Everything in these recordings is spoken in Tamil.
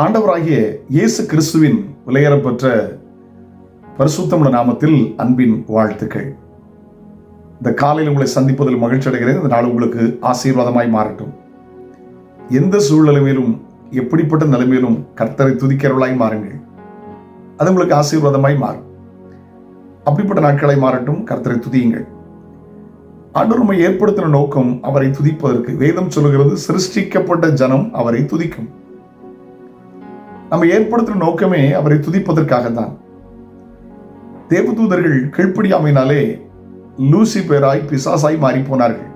ஆண்டவராகிய இயேசு கிறிஸ்துவின் விலையேறப்பெற்ற பரிசுத்தமுள்ள நாமத்தில் அன்பின் வாழ்த்துக்கள். இந்த காலையில் உங்களை சந்திப்பதில் மகிழ்ச்சி அடைகிறேன். இந்த நாள் உங்களுக்கு ஆசீர்வாதமாய் மாறட்டும். எந்த சூழ்நிலையிலும் எப்படிப்பட்ட நிலைமையிலும் கர்த்தரை துதிக்கிறவளாய் மாறுங்கள். அது உங்களுக்கு ஆசீர்வாதமாய் மாறும். அப்படிப்பட்ட நாட்களை மாறட்டும். கர்த்தரை துதியுங்கள். ஆண்டவர் ஏற்படுத்தின நோக்கம் அவரை துதிப்பதற்கு. வேதம் சொல்லுகிறது சிருஷ்டிக்கப்பட்ட ஜனம் அவரை துதிக்கும். நம்ம ஏற்படுத்துகிற நோக்கமே அவரை துதிப்பதற்காக தான் தேவதூதர்கள் கீழ்ப்படியாமையினாலே லூசிபேராய் பிசாசாய் மாறி போனார்கள்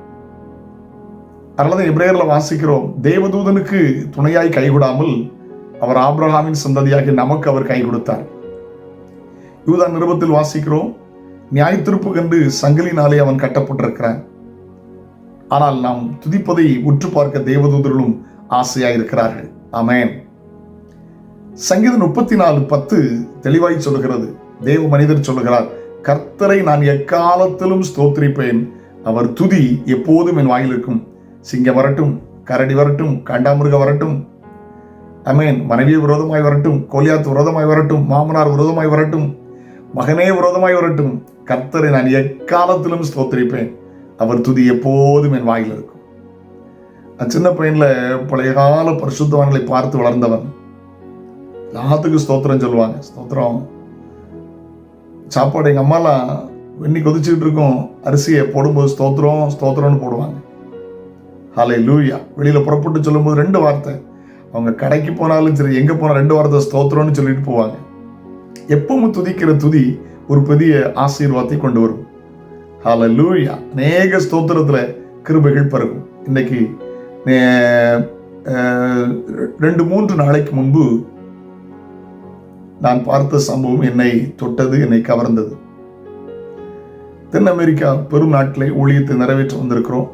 அதனால எப்ரேயர்ல வாசிக்கிறோம் தேவதூதனுக்கு துணையாய் கைகூடாமல் அவர் ஆப்ரஹாமின் சந்ததியாகி நமக்கு அவர் கை கொடுத்தார். யூதா நிருபத்தில் வாசிக்கிறோம் நியாயத்திருப்பு கண்டு சங்கிலினாலே அவன் கட்டப்பட்டிருக்கிறான். ஆனால் நாம் துதிப்பதை உற்று பார்க்க தேவதூதர்களும் ஆசையாய் இருக்கிறார்கள் அமேன் சங்கீதம் முப்பத்தி நாலு பத்து தெளிவாய் சொல்லுகிறது. தேவ மனிதர் சொல்லுகிறார் கர்த்தரை நான் எக்காலத்திலும் ஸ்தோத்திரிப்பேன். அவர் துதி எப்போதும் என் வாயில் இருக்கும். சிங்கம் வரட்டும் கரடி வரட்டும் காண்டாமிருக வரட்டும். அமேன் மனைவி விரோதமாய் வரட்டும் கோலியாத் விரோதமாய் வரட்டும் மாமனார் விரோதமாய் வரட்டும். மகனே விரோதமாய் வரட்டும். கர்த்தரை நான் எக்காலத்திலும் ஸ்தோத்திரிப்பேன். அவர் துதி எப்போதும் என் வாயில் இருக்கும். நான் சின்ன பையனில் பழைய கால பரிசுத்தவான்களை பார்த்து வளர்ந்தவன். எல்லாத்துக்கும் ஸ்தோத்திரம் சொல்லுவாங்க. ஸ்தோத்திரம். சாப்பாடு எங்கள் அம்மாலாம் வெண்ணி கொதிச்சுக்கிட்டு இருக்கும். அரிசியை போடும்போது ஸ்தோத்திரம் ஸ்தோத்திரம்னு போடுவாங்க. ஹாலை லூயா வெளியில் புறப்பட்டு சொல்லும்போது ரெண்டு வார்த்தை. அவங்க கடைக்கு போனாலும் சரி எங்கே போனால் ரெண்டு வார்த்தை ஸ்தோத்திரம்னு சொல்லிட்டு போவாங்க. எப்பவும் துதிக்கிற துதி ஒரு பெரிய ஆசீர்வாதத்தை கொண்டு வரும். ஹால லூயா அநேக ஸ்தோத்திரத்தில் கிருபைகள் பிறகும் இன்னைக்கு ரெண்டு மூன்று நாளைக்கு முன்பு நான் பார்த்த சம்பவம் என்னை தொட்டது என்னை கவர்ந்தது. தென் அமெரிக்கா பெரும் நாட்டிலே ஊழியத்தை நிறைவேற்ற வந்திருக்கிறோம்.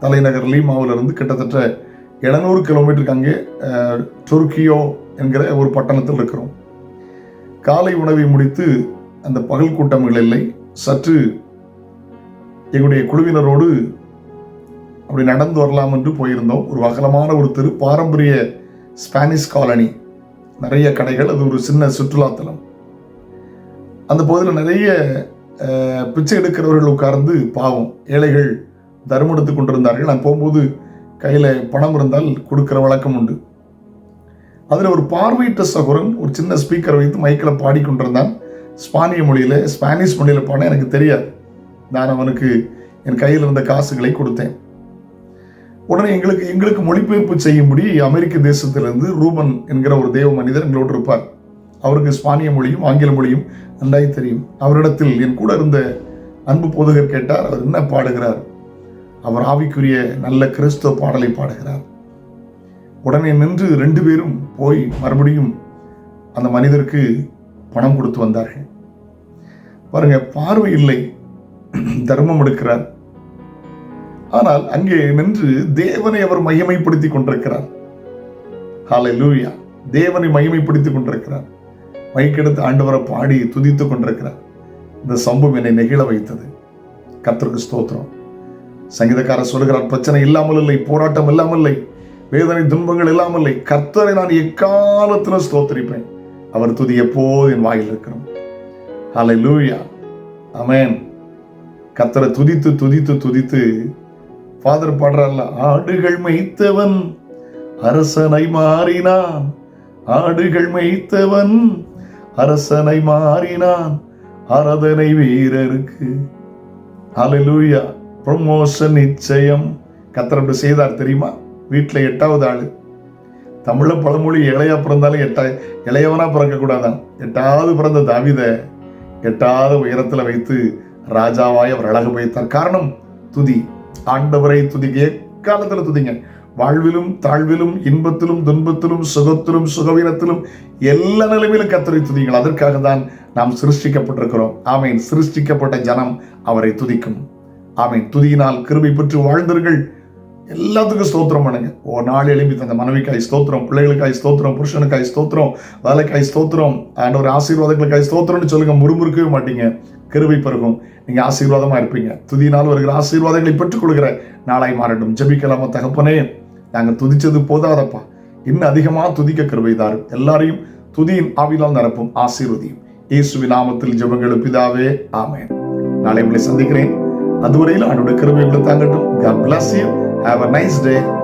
தலைநகர் லீமாவிலிருந்து கிட்டத்தட்ட 700 கிலோமீட்டருக்கு அங்கே அஹ், டொர்க்கியோ என்கிற ஒரு பட்டணத்தில் இருக்கிறோம். காலை உணவை முடித்து அந்த பகல் கூட்டங்கள் இல்லை. சற்று எங்களுடைய குழுவினரோடு அப்படி நடந்து வரலாம் என்று போயிருந்தோம். ஒரு அகலமான ஒரு தெரு பாரம்பரிய ஸ்பானிஷ் காலனி. நிறைய கடைகள் அது ஒரு சின்ன சுற்றுலாத்தலம் அந்த பகுதியில் நிறைய பிச்சை எடுக்கிறவர்கள் உட்கார்ந்து பாவம் ஏழைகள் தர்மம் எடுத்து கொண்டிருந்தார்கள். நான் போகும்போது கையில் பணம் இருந்தால் கொடுக்குற வழக்கம் உண்டு. அதில் ஒரு பார்வையிட்ட சகோரன் ஒரு சின்ன ஸ்பீக்கர் வைத்து மைக்கில் பாடிக்கொண்டிருந்தான் ஸ்பானிய மொழியில் ஸ்பானிஷ் மொழியில் பாட எனக்கு தெரியாது. நான் அவனுக்கு என் கையில் இருந்த காசுகளை கொடுத்தேன். உடனே எங்களுக்கு எங்களுக்கு மொழிபெயர்ப்பு செய்யும்படி அமெரிக்க தேசத்திலிருந்து ரூபன் என்கிற ஒரு தேவ மனிதர் எங்களோடு இருப்பார். அவருக்கு ஸ்பானிய மொழியும் ஆங்கில மொழியும் நன்றாய் தெரியும். அவரிடத்தில் என் கூட இருந்த அன்பு போதகர் கேட்டார் அவர் என்ன பாடுகிறார்? அவர் ஆவிக்குரிய நல்ல கிறிஸ்தவ பாடலை பாடுகிறார். உடனே நின்று ரெண்டு பேரும் போய் மறுபடியும் அந்த மனிதருக்கு பணம் கொடுத்து வந்தார்கள். பாருங்க பார்வை இல்லை. தர்மம் எடுக்கிறார். ஆனால் அங்கே நின்று தேவனை அவர் மகிமைப்படுத்தி கொண்டிருக்கிறார். ஹாலை லூயா தேவனை மகிமைப்படுத்தி கொண்டிருக்கிறார். மைக்கெடுத்து ஆண்டவரை பாடி துதித்துக் கொண்டிருக்கிறார். இந்த சம்பவம் என்னை நெகிழ வைத்தது. கத்தருக்கு ஸ்தோத்திரம். சங்கீதக்காரர் சொல்கிறார் பிரச்சனை இல்லாமல் இல்லை போராட்டம் இல்லாமல் இல்லை வேதனை துன்பங்கள் இல்லாமல் இல்லை. கர்த்தரை நான் எக்காலத்திலும் ஸ்தோத்திரிப்பேன். அவர் துதி எப்போது என் வாயில் இருக்கிறோம். ஹலை லூயா அமேன் கத்தரை துதித்து துதித்து துதித்து ஃபாதர் பாடுறார்ல ஆடுகள் மெய்த்தவன் அரசனை மாறினான். ஆடுகள் மெய்த்தவன் அரசனை மாறினான். ஆராதனை வீரருக்கு. அலலூயா ப்ரொமோஷன் நிச்சயம். கத்தர் அப்படி செய்தார் தெரியுமா? வீட்டில் எட்டாவது ஆள். தமிழில் பழமொழி இளையா பிறந்தாலும் எட்டா இளையவனா பிறக்கக்கூடாதான். எட்டாவது பிறந்த தாவித எட்டாவது உயரத்தில் வைத்து ராஜாவாய் அவர் அழகு வைத்தார் காரணம் துதி. ஆண்டவரை துதிக்க எக்காலத்தில் துதிங்க. வாழ்விலும் தாழ்விலும் இன்பத்திலும் துன்பத்திலும் சுகத்திலும் சுகவீனத்திலும் எல்லா நிலைமையிலும் கத்தரை துதிங்கள் அதற்காக தான் நாம் சிருஷ்டிக்கப்பட்டிருக்கிறோம். ஆமேன். சிருஷ்டிக்கப்பட்ட ஜனம் அவரை துதிக்கும். ஆமேன். துதியினால் கிருபை பெற்று வாழ்ந்தீர்கள். எல்லாத்துக்கும் ஸ்தோத்திரம் பண்ணுங்க. ஓ நாள் எழுப்பி தந்த மனைவிக்காய் ஸ்தோத்திரம் பிள்ளைகளுக்காய் ஸ்தோத்திரம் புருஷனுக்காய் ஸ்தோத்திரம் வேலைக்காய் ஸ்தோத்திரம் ஆண்டவர் ஆசீர்வாதங்களுக்காய் ஸ்தோத்திரம்னு சொல்லுங்க. முறுமுறுக்கவே மாட்டீங்க. கிருவை பெருகும். நீங்க ஆசீர்வாதமா இருப்பீங்க. துதியினால் வருகிற ஆசீர்வாதங்களை பெற்றுக்கொள்கிற நாளாய் மாறட்டும். ஜெபிக்கலாமா தகப்பனே? நாங்க துதிச்சது போதாதப்பா. இன்னும் அதிகமாக துதிக்க கிருவை தாரும். எல்லாரையும் துதியின் ஆவிலால் நிரப்பும் ஆசீர்வதியும். இயேசுவி நாமத்தில் ஜபங்களும் பிதாவே ஆமென். நாளை உங்களை சந்திக்கிறேன். அதுவரையில் அவனுடைய கிருவை உங்களை தாங்கட்டும். God bless you Have a nice day